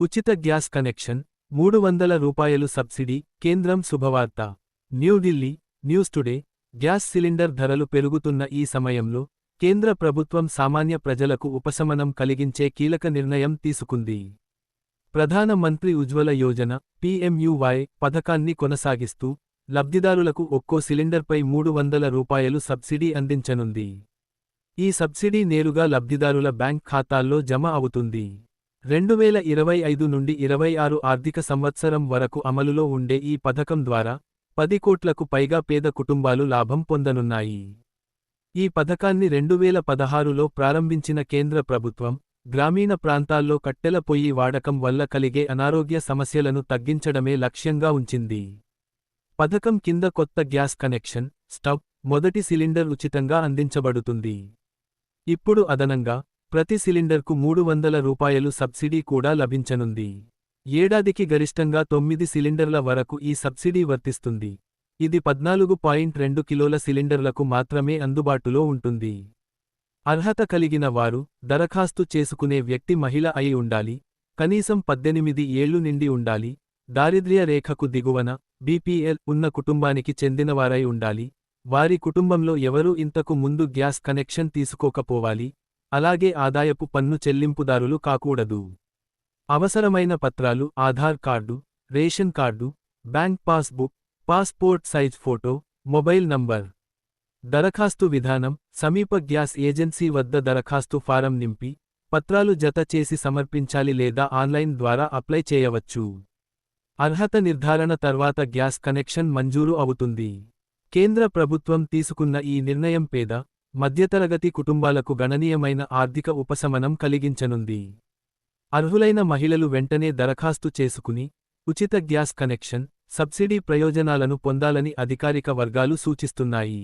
ఉచిత gas connection మూడు వందల రూపాయలు సబ్సిడీ కేంద్రం శుభవార్త. New Delhi news today. Gas cylinder ధరలు పెరుగుతున్న ఈ సమయంలో కేంద్ర ప్రభుత్వం సామాన్య ప్రజలకు ఉపశమనం కలిగించే కీలక నిర్ణయం తీసుకుంది. ప్రధాన మంత్రి ఉజ్వల యోజన పీఎంయువై పథకాన్ని కొనసాగిస్తూ లబ్ధిదారులకు ఒక్కో సిలిండర్పై మూడు వందల రూపాయలు సబ్సిడీ అందించనుంది. ఈ సబ్సిడీ నేరుగా లబ్ధిదారుల బ్యాంక్ ఖాతాల్లో జమ అవుతుంది. రెండువేల ఇరవై ఐదు నుండి ఇరవై ఆరు ఆర్థిక సంవత్సరం వరకు అమలులో ఉండే ఈ పథకం ద్వారా పది కోట్లకు పైగా పేద కుటుంబాలు లాభం పొందనున్నాయి. ఈ పథకాన్ని రెండువేల పదహారులో ప్రారంభించిన కేంద్ర ప్రభుత్వం గ్రామీణ ప్రాంతాల్లో కట్టెల పొయ్యి వాడకం వల్ల కలిగే అనారోగ్య సమస్యలను తగ్గించడమే లక్ష్యంగా ఉంచింది. పథకం కింద కొత్త గ్యాస్ కనెక్షన్ స్టవ్ మొదటి సిలిండర్ ఉచితంగా అందించబడుతుంది. ఇప్పుడు అదనంగా ప్రతి సిలిండర్కు మూడు వందల రూపాయలు సబ్సిడీ కూడా లభించనుంది. ఏడాదికి గరిష్టంగా తొమ్మిది సిలిండర్ల వరకు ఈ సబ్సిడీ వర్తిస్తుంది. ఇది పద్నాలుగు పాయింట్ రెండు కిలోల సిలిండర్లకు మాత్రమే అందుబాటులో ఉంటుంది. అర్హత కలిగిన వారు దరఖాస్తు చేసుకునే వ్యక్తి మహిళ అయి ఉండాలి కనీసం పద్దెనిమిది ఏళ్ళు నిండి ఉండాలి దారిద్ర్య రేఖకు దిగువన బీపీఎల్ ఉన్న కుటుంబానికి చెందినవారై ఉండాలి వారి కుటుంబంలో ఎవరూ ఇంతకు ముందు గ్యాస్ కనెక్షన్ తీసుకోకపోవాలి అలాగే ఆదాయపు పన్ను చెల్లింపుదారులు కాకూడదు. అవసరమైన పత్రాలు Aadhaar card ration card bank passbook passport size photo mobile number. దరఖాస్తు విధానం సమీప గ్యాస్ ఏజెన్సీ వద్ద దరఖాస్తు ఫారం నింపి పత్రాలు జత చేసి సమర్పించాలి లేదా ఆన్లైన్ ద్వారా అప్లై చేయవచ్చు. అర్హత నిర్ధారణ తర్వాత గ్యాస్ కనెక్షన్ మంజూరు అవుతుంది. కేంద్ర ప్రభుత్వం తీసుకున్న ఈ నిర్ణయం పేద మధ్యతరగతి కుటుంబాలకు గణనీయమైన ఆర్థిక ఉపశమనం కలిగించనుంది. అర్హులైన మహిళలు వెంటనే దరఖాస్తు చేసుకుని ఉచిత గ్యాస్ కనెక్షన్ సబ్సిడీ ప్రయోజనాలను పొందాలని అధికారిక వర్గాలు సూచిస్తున్నాయి.